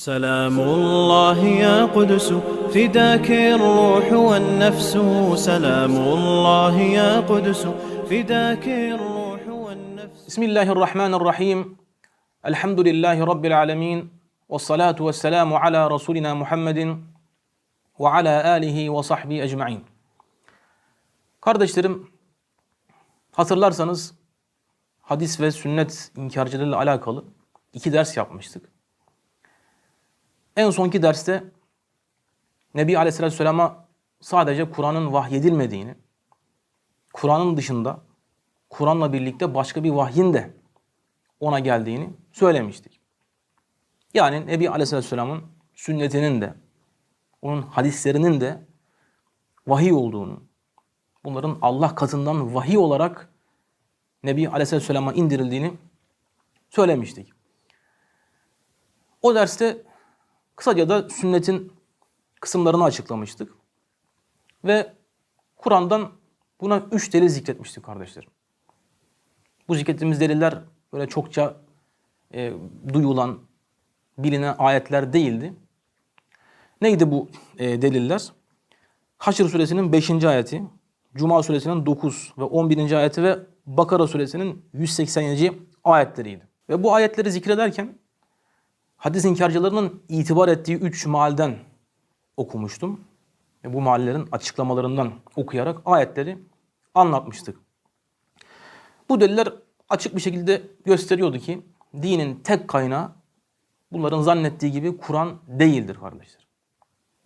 سلام الله يا قدس فداك الروح والنفس سلام الله يا قدس فداك الروح والنفس بسم الله الرحمن الرحيم الحمد لله رب العالمين والصلاة والسلام على رسولنا محمد وعلى آله وصحبه ecmaîn. Kardeşlerim, hatırlarsanız hadis ve sünnet inkarcılığıyla alakalı iki ders yapmıştık. En sonki derste Nebi Aleyhisselatü Vesselam'a sadece Kur'an'ın vahyedilmediğini, Kur'an'ın dışında Kur'an'la birlikte başka bir vahyin de ona geldiğini söylemiştik. Yani Nebi Aleyhisselatü Vesselam'ın sünnetinin de, onun hadislerinin de vahiy olduğunu, bunların Allah katından vahiy olarak Nebi Aleyhisselatü Vesselam'a indirildiğini söylemiştik. O derste kısaca da sünnetin kısımlarını açıklamıştık. Ve Kur'an'dan buna üç delil zikretmiştik kardeşlerim. Bu zikrettiğimiz deliller böyle çokça e, duyulan, bilinen ayetler değildi. Neydi bu e, deliller? Haşr suresinin 5. ayeti, Cuma suresinin 9 ve 11. ayeti ve Bakara suresinin 187. ayetleriydi. Ve bu ayetleri zikrederken hadis inkarcılarının itibar ettiği üç mealden okumuştum. Ve bu meallerin açıklamalarından okuyarak ayetleri anlatmıştık. Bu deliller açık bir şekilde gösteriyordu ki dinin tek kaynağı bunların zannettiği gibi Kur'an değildir kardeşler.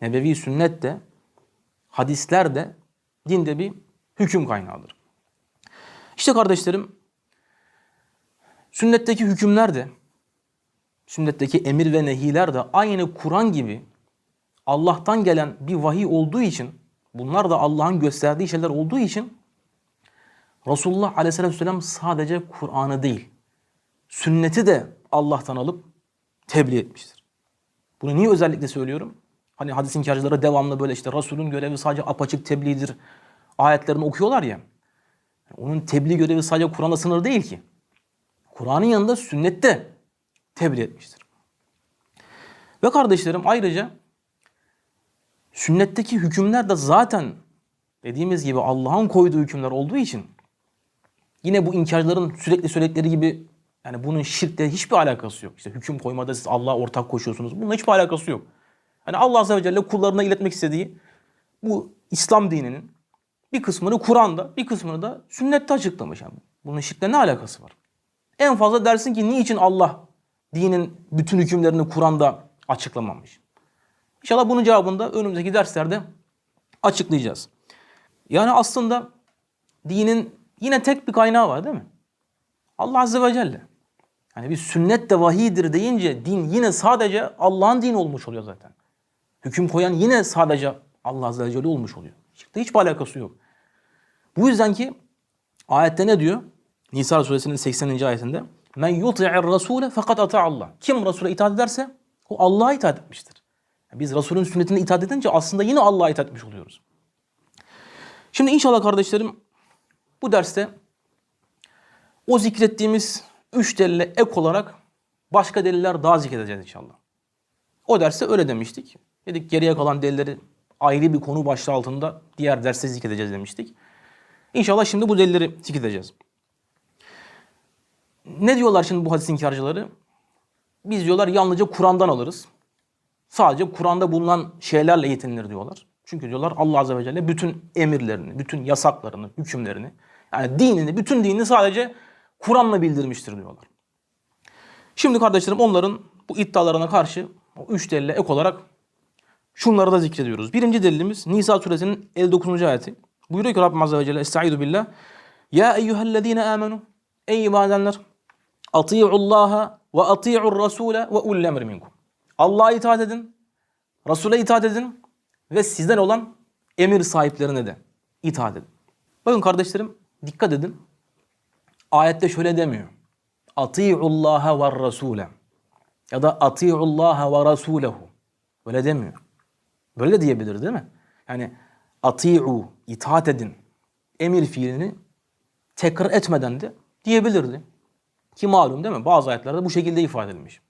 Nebevi sünnet de hadisler de dinde bir hüküm kaynağıdır. İşte kardeşlerim sünnetteki hükümler de sünnetteki emir ve nehiler de aynı Kur'an gibi Allah'tan gelen bir vahiy olduğu için bunlar da Allah'ın gösterdiği şeyler olduğu için Resulullah Aleyhisselatü Vesselam sadece Kur'an'ı değil sünneti de Allah'tan alıp tebliğ etmiştir. Bunu niye özellikle söylüyorum? Hani hadis inkarcıları devamlı böyle işte Resul'ün görevi sadece apaçık tebliğdir ayetlerini okuyorlar ya. Onun tebliğ görevi sadece Kur'an'a sınır değil ki. Kur'an'ın yanında sünnette tebliğ etmiştir. Ve kardeşlerim ayrıca sünnetteki hükümler de zaten dediğimiz gibi Allah'ın koyduğu hükümler olduğu için yine bu inkarcıların sürekli söyledikleri gibi yani bunun şirkle hiçbir alakası yok. İşte hüküm koymada siz Allah'a ortak koşuyorsunuz. Bununla hiçbir alakası yok. Hani Allah Azze ve Celle kullarına iletmek istediği bu İslam dininin bir kısmını Kur'an'da, bir kısmını da sünnette açıklamış. Yani bunun şirkle ne alakası var? En fazla dersin ki niçin Allah dinin bütün hükümlerini Kur'an'da açıklamamış? İnşallah bunun cevabını da önümüzdeki derslerde açıklayacağız. Yani aslında dinin yine tek bir kaynağı var değil mi? Allah Azze ve Celle. Yani bir sünnet de vahiydir deyince din yine sadece Allah'ın dini olmuş oluyor zaten. Hüküm koyan yine sadece Allah Azze ve Celle olmuş oluyor. Şirkte hiçbir alakası yok. Bu yüzden ki ayette ne diyor? Nisa suresinin 80. ayetinde Men yuti'ir rasule fakat ata Allah. Kim Resul'e itaat ederse o Allah'a itaat etmiştir. Yani biz Resul'ün sünnetine itaat edince aslında yine Allah'a itaat etmiş oluyoruz. Şimdi inşallah kardeşlerim bu derste o zikrettiğimiz üç delile ek olarak başka deliller daha zikredeceğiz inşallah. O derste öyle demiştik. Dedik geriye kalan delilleri ayrı bir konu başlığı altında diğer derste zikredeceğiz demiştik. İnşallah şimdi bu delilleri zikredeceğiz. Ne diyorlar şimdi bu hadis inkarcıları? Biz diyorlar yalnızca Kur'an'dan alırız. Sadece Kur'an'da bulunan şeylerle yetinilir diyorlar. Çünkü diyorlar Allah Azze ve Celle bütün emirlerini, bütün yasaklarını, hükümlerini, yani dinini, bütün dinini sadece Kur'an'la bildirmiştir diyorlar. Şimdi kardeşlerim onların bu iddialarına karşı o üç delile ek olarak şunları da zikrediyoruz. Birinci delilimiz Nisa suresinin 59. ayeti. Buyuruyor ki Rabbim Azze ve Celle Estaizu billah. Ya eyyühellezine amenu. Ey iman Ati'ullaha ve ati'ur rasule ve ullü emri minkum. Allah'a itaat edin. Resul'e itaat edin. Ve sizden olan emir sahiplerine de itaat edin. Bakın kardeşlerim dikkat edin. Ayette şöyle demiyor. Ati'ullaha ve rasule. Ya da ati'ullaha ve rasulehu. Böyle demiyor. Böyle de diyebilir değil mi? Yani ati'u, itaat edin. Emir fiilini tekrar etmeden de diyebilirdi. Ki malum değil mi? Bazı ayetlerde bu şekilde ifade edilmiş.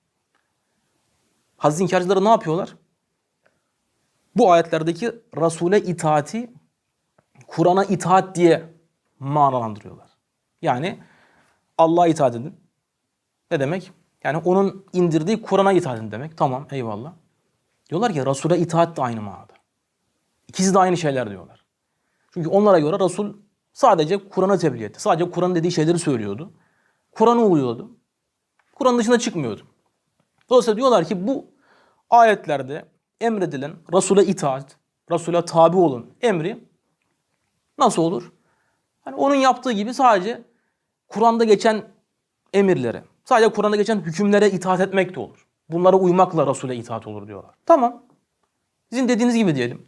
Hadis inkarcıları ne yapıyorlar? Bu ayetlerdeki Resul'e itaati Kur'an'a itaat diye manalandırıyorlar. Yani Allah'a itaat edin. Ne demek? Yani onun indirdiği Kur'an'a itaat edin demek. Tamam eyvallah. Diyorlar ki Resul'e itaat de aynı manada. İkisi de aynı şeyler diyorlar. Çünkü onlara göre Resul sadece Kur'an'a tebliğ etti. Sadece Kur'an dediği şeyleri söylüyordu. Kur'an'ı uyuyordu. Kur'an dışına çıkmıyordu. Dolayısıyla diyorlar ki bu ayetlerde emredilen Resul'e itaat, Resul'e tabi olun emri nasıl olur? Hani onun yaptığı gibi sadece Kur'an'da geçen emirlere, sadece Kur'an'da geçen hükümlere itaat etmek de olur. Bunlara uymakla Resul'e itaat olur diyorlar. Tamam. Sizin dediğiniz gibi diyelim.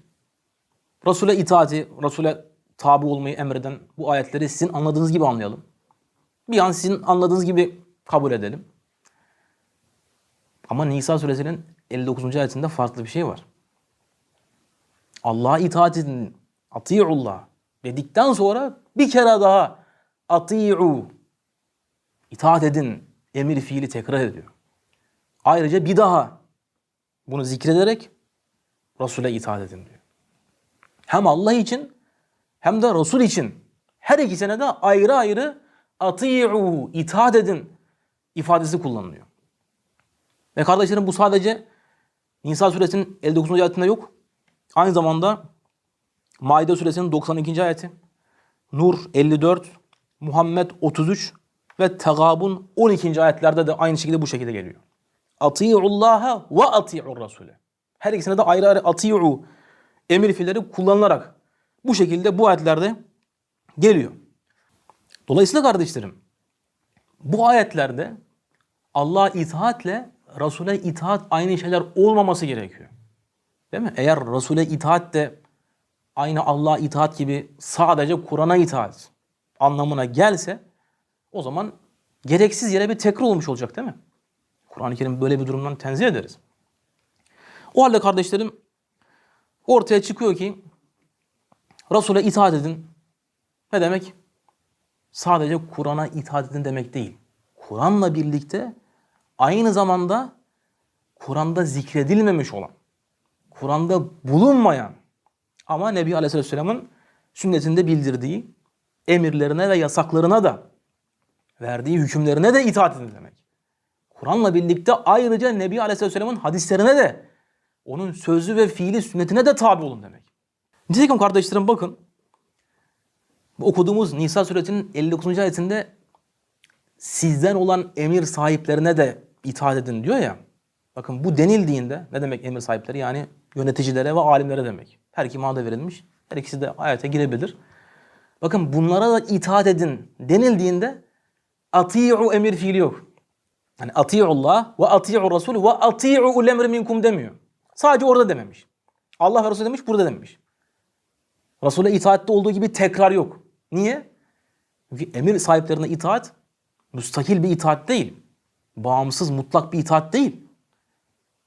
Resul'e itaati, Resul'e tabi olmayı emreden bu ayetleri sizin anladığınız gibi anlayalım. Bir an sizin anladığınız gibi kabul edelim. Ama Nisa suresinin 59. ayetinde farklı bir şey var. Allah'a itaat edin. Ati'ullah. Dedikten sonra bir kere daha ati'u. İtaat edin. Emir fiili tekrar ediyor. Ayrıca bir daha bunu zikrederek Resul'e itaat edin diyor. Hem Allah için hem de Resul için her ikisine de ayrı ayrı ati'u itaat edin ifadesi kullanılıyor. Ve kardeşlerim bu sadece Nisa suresinin 59. ayetinde yok. Aynı zamanda Maide suresinin 92. ayeti, Nur 54, Muhammed 33 ve Tegabun 12. ayetlerde de aynı şekilde bu şekilde geliyor. Ati'ullaha ve ati'ur rasule. Her ikisine de ayrı ayrı ati'u emir fiilleri kullanılarak bu şekilde bu ayetlerde geliyor. Dolayısıyla kardeşlerim bu ayetlerde Allah'a itaatle Resul'e itaat aynı şeyler olmaması gerekiyor. Değil mi? Eğer Resul'e itaat de aynı Allah'a itaat gibi sadece Kur'an'a itaat anlamına gelse o zaman gereksiz yere bir tekrar olmuş olacak değil mi? Kur'an-ı Kerim böyle bir durumdan tenzih ederiz. O halde kardeşlerim ortaya çıkıyor ki Resul'e itaat edin. Ne demek? Sadece Kur'an'a itaat edin demek değil. Kur'an'la birlikte aynı zamanda Kur'an'da zikredilmemiş olan, Kur'an'da bulunmayan ama Nebi Aleyhisselam'ın sünnetinde bildirdiği emirlerine ve yasaklarına da verdiği hükümlerine de itaat edin demek. Kur'an'la birlikte ayrıca Nebi Aleyhisselam'ın hadislerine de onun sözlü ve fiili sünnetine de tabi olun demek. Nitekim kardeşlerim bakın okuduğumuz Nisa suresinin 59. ayetinde sizden olan emir sahiplerine de itaat edin diyor ya. Bakın bu denildiğinde ne demek emir sahipleri? Yani yöneticilere ve alimlere demek. Her iki manada verilmiş. Her ikisi de ayete girebilir. Bakın bunlara da itaat edin denildiğinde ati'u emir fiili yok. Yani ati'ullah ve ati'u rasul ve ati'u ul emri minkum demiyor. Sadece orada dememiş. Allah ve Resul demiş, burada dememiş. Resul'e itaatte olduğu gibi tekrar yok. Niye? Çünkü emir sahiplerine itaat müstakil bir itaat değil. Bağımsız, mutlak bir itaat değil.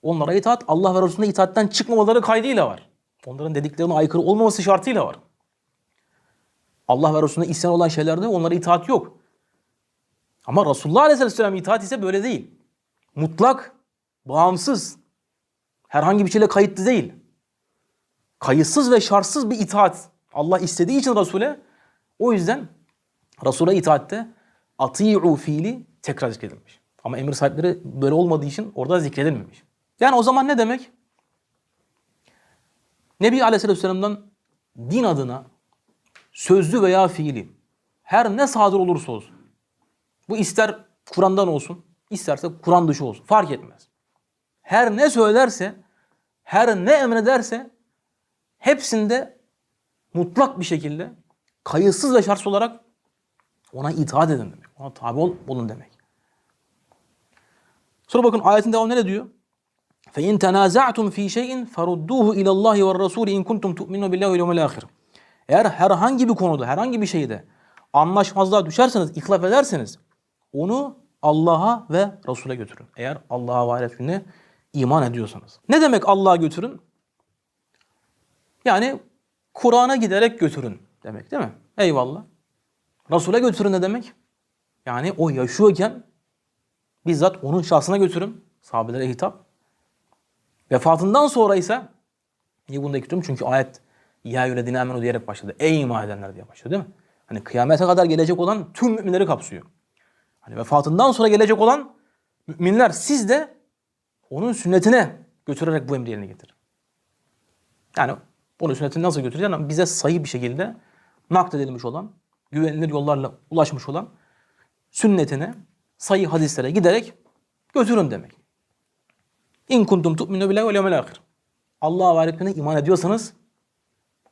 Onlara itaat Allah ve Resulüne itaatten çıkmamaları kaydıyla var. Onların dediklerine aykırı olmaması şartıyla var. Allah ve Resulüne isyan olan şeylerde onlara itaat yok. Ama Resulullah Aleyhisselam itaat ise böyle değil. Mutlak, bağımsız, herhangi bir şeyle kayıtlı değil. Kayıtsız ve şartsız bir itaat. Allah istediği için Resul'e o yüzden Resul'e itaatte ati'u fiili tekrar zikredilmiş. Ama emir sahipleri böyle olmadığı için orada zikredilmemiş. Yani o zaman ne demek? Nebi Aleyhisselam'dan din adına sözlü veya fiili her ne sadır olursa olsun. Bu ister Kur'an'dan olsun, isterse Kur'an dışı olsun. Fark etmez. Her ne söylerse, her ne emrederse hepsinde mutlak bir şekilde kayıtsız ve şartsız olarak ona itaat edin demek. Ona tabi ol, olun demek. Sonra bakın ayetin devamı ne diyor? فَاِنْ تَنَازَعْتُمْ ف۪ي شَيْءٍ فَرُدُّوهُ اِلَى اللّٰهِ وَالرَّسُولِ اِنْ كُنْتُمْ تُؤْمِنُوا بِاللّٰهِ وَالْيَوْمِ الْآخِرِ Eğer herhangi bir konuda, herhangi bir şeyde anlaşmazlığa düşerseniz, ihlaf ederseniz onu Allah'a ve Resul'e götürün. Eğer Allah'a ve ahiret gününe iman ediyorsanız. Ne demek Allah'a götürün? Yani Kur'an'a giderek götürün demek değil mi? Eyvallah. Resul'e götürün ne demek? Yani o yaşıyorken bizzat onun şahsına götürün. Sahabelere hitap. Vefatından sonra ise niye bunu da ekliyorum? Çünkü ayet ya yüledine amenu diyerek başladı. Ey iman edenler diye başladı değil mi? Hani kıyamete kadar gelecek olan tüm müminleri kapsıyor. Hani vefatından sonra gelecek olan müminler siz de onun sünnetine götürerek bu emri yerine getirin. Yani onun sünnetini nasıl götüreceğiz? Yani bize sayı bir şekilde nakledilmiş olan, güvenilir yollarla ulaşmış olan sünnetine, sayı hadislere giderek götürün demek. İn kuntum tu'minu billahi vel yevmil ahir. Allah'a ve ahiretine iman ediyorsanız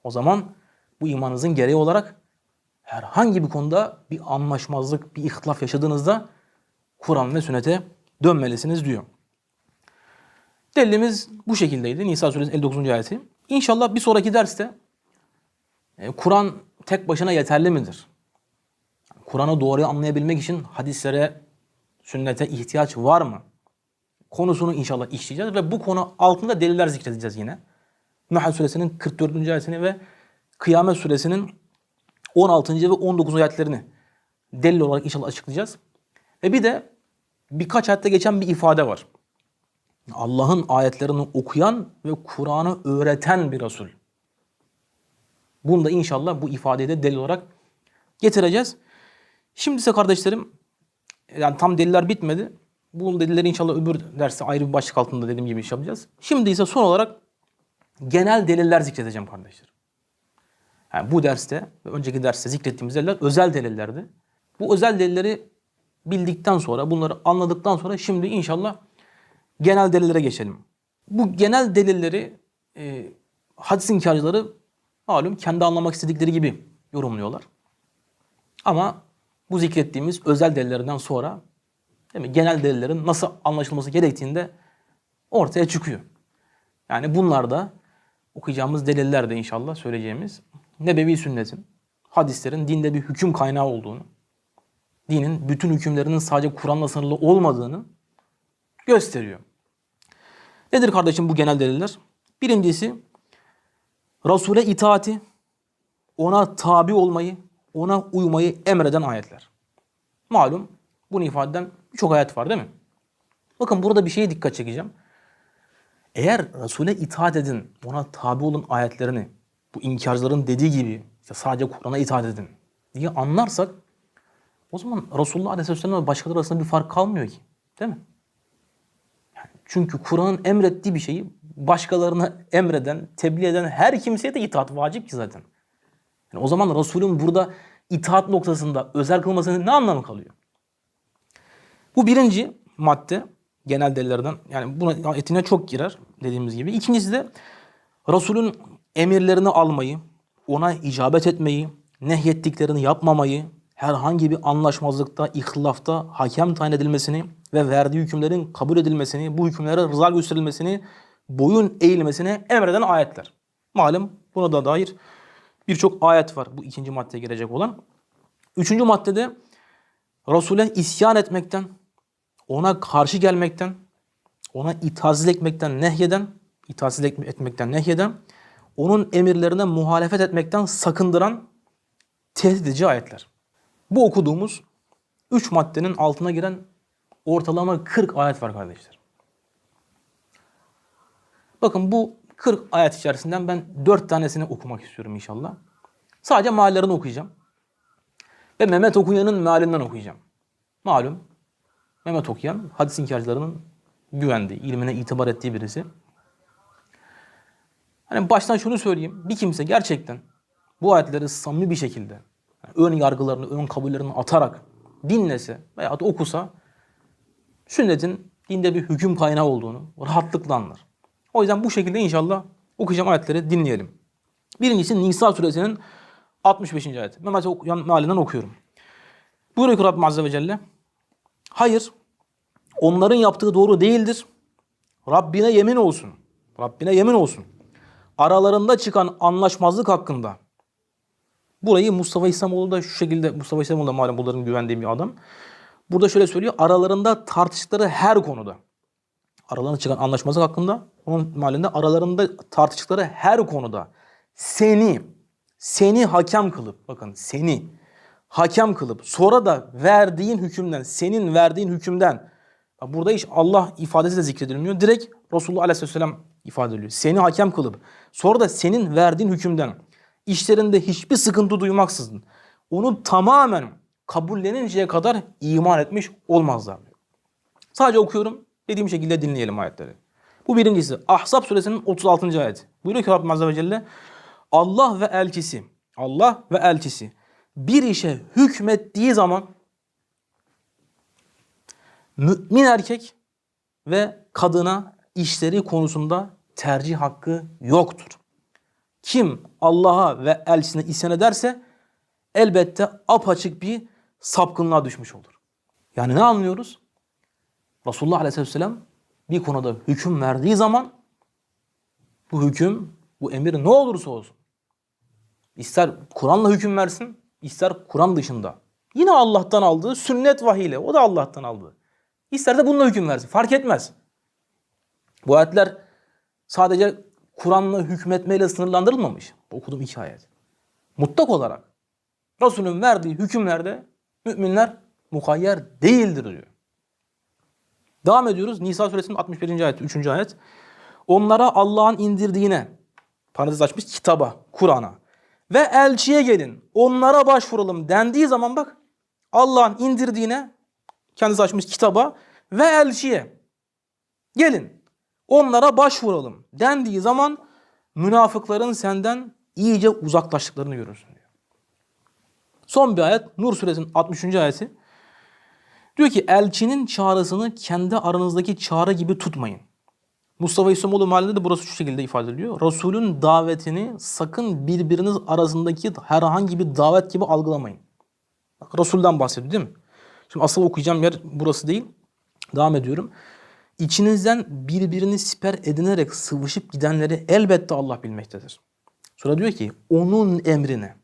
o zaman bu imanınızın gereği olarak herhangi bir konuda bir anlaşmazlık, bir ihtilaf yaşadığınızda Kur'an ve sünnete dönmelisiniz diyor. Delilimiz bu şekildeydi. Nisa suresi 59. ayeti. İnşallah bir sonraki derste e, Kur'an tek başına yeterli midir? Kur'an'ı doğruyu anlayabilmek için hadislere, sünnete ihtiyaç var mı? Konusunu inşallah işleyeceğiz ve bu konu altında deliller zikredeceğiz yine. Nahl suresinin 44. ayetini ve Kıyamet suresinin 16. ve 19. ayetlerini delil olarak inşallah açıklayacağız. Ve bir de birkaç ayette geçen bir ifade var. Allah'ın ayetlerini okuyan ve Kur'an'ı öğreten bir Resul. Bunu da inşallah bu ifadeyi de delil olarak getireceğiz. Şimdi ise kardeşlerim yani tam deliller bitmedi. Bu delilleri inşallah öbür derste ayrı bir başlık altında dediğim gibi iş yapacağız. Şimdi ise son olarak genel deliller zikredeceğim kardeşlerim. Yani bu derste ve önceki derste zikrettiğimiz deliller özel delillerdi. Bu özel delilleri bildikten sonra, bunları anladıktan sonra şimdi inşallah genel delillere geçelim. Bu genel delilleri e, hadis inkarcıları malum kendi anlamak istedikleri gibi yorumluyorlar. Ama bu zikrettiğimiz özel delillerden sonra değil mi, genel delillerin nasıl anlaşılması gerektiğinde ortaya çıkıyor. Yani bunlar da okuyacağımız deliller de inşallah söyleyeceğimiz nebevi sünnetin, hadislerin dinde bir hüküm kaynağı olduğunu, dinin bütün hükümlerinin sadece Kur'an'la sınırlı olmadığını gösteriyor. Nedir kardeşim bu genel deliller? Birincisi Resul'e itaati, ona tabi olmayı, ona uymayı emreden ayetler. Malum bunu ifade eden birçok ayet var değil mi? Bakın burada bir şeye dikkat çekeceğim. Eğer Resul'e itaat edin, ona tabi olun ayetlerini, bu inkarcıların dediği gibi işte sadece Kur'an'a itaat edin diye anlarsak o zaman Resulullah Aleyhisselam ve başkaları arasında bir fark kalmıyor ki. Değil mi? Yani çünkü Kur'an'ın emrettiği bir şeyi başkalarına emreden, tebliğ eden her kimseye de itaat vacip ki zaten. Yani o zaman Resul'ün burada itaat noktasında özel kılmasının ne anlamı kalıyor? Bu birinci madde genel delillerden yani buna etine çok girer dediğimiz gibi. İkincisi de Resul'ün emirlerini almayı, ona icabet etmeyi, nehyettiklerini yapmamayı, herhangi bir anlaşmazlıkta, ihtilafta hakem tayin edilmesini ve verdiği hükümlerin kabul edilmesini, bu hükümlere rıza gösterilmesini, boyun eğilmesine emreden ayetler. Malum buna da dair birçok ayet var bu ikinci maddeye girecek olan. Üçüncü maddede Resul'e isyan etmekten, ona karşı gelmekten, ona itaatsizlik etmekten nehyeden, itaatsizlik etmekten nehyeden, onun emirlerine muhalefet etmekten sakındıran tehdit edici ayetler. Bu okuduğumuz üç maddenin altına giren ortalama 40 ayet var kardeşler. Bakın bu 40 ayet içerisinden ben 4 tanesini okumak istiyorum inşallah. Sadece meallerini okuyacağım. Ve Mehmet Okuyan'ın mealinden okuyacağım. Malum Mehmet Okuyan hadis inkarcılarının güvendiği, ilmine itibar ettiği birisi. Hani baştan şunu söyleyeyim. Bir kimse gerçekten bu ayetleri samimi bir şekilde ön yargılarını, ön kabullerini atarak dinlese veya okusa sünnetin dinde bir hüküm kaynağı olduğunu rahatlıkla anlar. O yüzden bu şekilde inşallah okuyacağım ayetleri dinleyelim. Birincisi Nisa suresinin 65. ayeti. Mehmet Okuyan mealinden okuyorum. Buyuruyor ki Rabbim Azze ve Celle. Hayır, onların yaptığı doğru değildir. Rabbine yemin olsun. Rabbine yemin olsun. Aralarında çıkan anlaşmazlık hakkında. Burayı Mustafa İslamoğlu da şu şekilde, Mustafa İslamoğlu da malum bunların güvendiği bir adam. Burada şöyle söylüyor. Aralarında tartıştıkları her konuda. Aralarında çıkan anlaşmazlık hakkında. Onun malinde aralarında tartıştıkları her konuda. Seni, seni hakem kılıp, bakın seni hakem kılıp sonra da verdiğin hükümden, senin verdiğin hükümden Burada hiç Allah ifadesi de zikredilmiyor. Direkt Resulullah Aleyhisselam ifade ediliyor. Seni hakem kılıp sonra da senin verdiğin hükümden işlerinde hiçbir sıkıntı duymaksızın onu tamamen kabulleninceye kadar iman etmiş olmazlar. Sadece okuyorum. Dediğim şekilde dinleyelim ayetleri. Bu birincisi. Ahzab suresinin 36. ayeti. Buyuruyor ki Rabbim Azze ve Celle Allah ve elçisi Allah ve elçisi bir işe hükmettiği zaman mümin erkek ve kadına işleri konusunda tercih hakkı yoktur. Kim Allah'a ve elçisine isyan ederse elbette apaçık bir sapkınlığa düşmüş olur. Yani ne anlıyoruz? Resulullah Aleyhisselam bir konuda hüküm verdiği zaman bu hüküm, bu emir ne olursa olsun ister Kur'an'la hüküm versin, ister Kur'an dışında. Yine Allah'tan aldığı sünnet vahiyle, o da Allah'tan aldığı. İster de bununla hüküm versin, fark etmez. Bu ayetler sadece Kur'an'la hükmetmeyle sınırlandırılmamış. Okuduğum iki ayet. Mutlak olarak Resul'ün verdiği hükümlerde müminler mukayyer değildir diyor. Devam ediyoruz. Nisa suresinin 61. ayet, 3. ayet. Onlara Allah'ın indirdiğine, parantez açmış kitaba, Kur'an'a ve elçiye gelin. Onlara başvuralım dendiği zaman bak Allah'ın indirdiğine, kendisi açmış kitaba ve elçiye gelin. Onlara başvuralım dendiği zaman münafıkların senden iyice uzaklaştıklarını görürsün diyor. Son bir ayet Nur suresinin 60. ayeti. Diyor ki elçinin çağrısını kendi aranızdaki çağrı gibi tutmayın. Mustafa İslamoğlu mahallinde de burası şu şekilde ifade ediliyor. Resulün davetini sakın birbiriniz arasındaki herhangi bir davet gibi algılamayın. Bak Resul'den bahsediyor değil mi? Şimdi asıl okuyacağım yer burası değil. Devam ediyorum. İçinizden birbirini siper edinerek sıvışıp gidenleri elbette Allah bilmektedir. Sonra diyor ki onun emrine.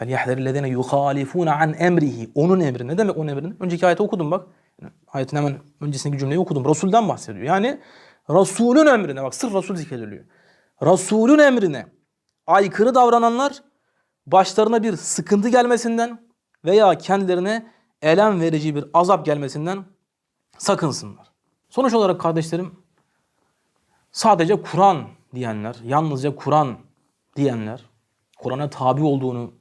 Bak. فَلْيَحْذَرِ الَّذِينَ يُخَالِفُونَ عَنْ emrihi. Onun emri. Ne demek onun emrini? Önceki ayeti okudum bak. Ayetin hemen öncesindeki cümleyi okudum. Resul'den bahsediyor. Yani Resul'ün emrine bak sırf Resul zikrediliyor. Resul'ün emrine aykırı davrananlar başlarına bir sıkıntı gelmesinden veya kendilerine elem verici bir azap gelmesinden sakınsınlar. Sonuç olarak kardeşlerim sadece Kur'an diyenler, yalnızca Kur'an diyenler, Kur'an'a tabi olduğunu,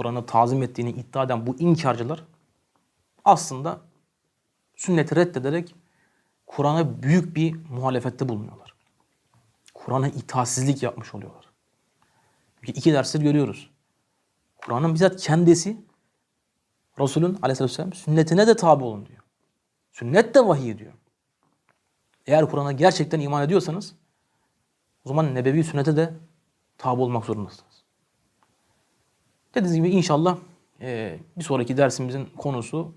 Kur'an'a tazim ettiğini iddia eden bu inkarcılar aslında sünneti reddederek Kur'an'a büyük bir muhalefette bulunuyorlar. Kur'an'a itaatsizlik yapmış oluyorlar. Çünkü iki dersleri görüyoruz. Kur'an'ın bizzat kendisi Resul'ün aleyhisselam sünnetine de tabi olun diyor. Sünnet de vahiy diyor. Eğer Kur'an'a gerçekten iman ediyorsanız o zaman nebevi sünnete de tabi olmak zorundasınız. Dediğiniz gibi inşallah e, bir sonraki dersimizin konusu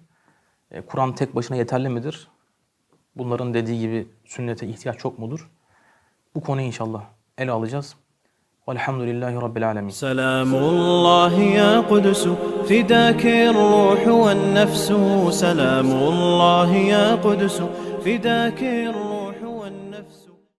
e, Kur'an tek başına yeterli midir? Bunların dediği gibi sünnete ihtiyaç çok mudur? Bu konu inşallah ele alacağız. Velhamdülillahi Rabbil Alemin. Selamullah ya Kudüs, fidâki ruh ve nefsu. Selamullah ya Kudüs, fidâki.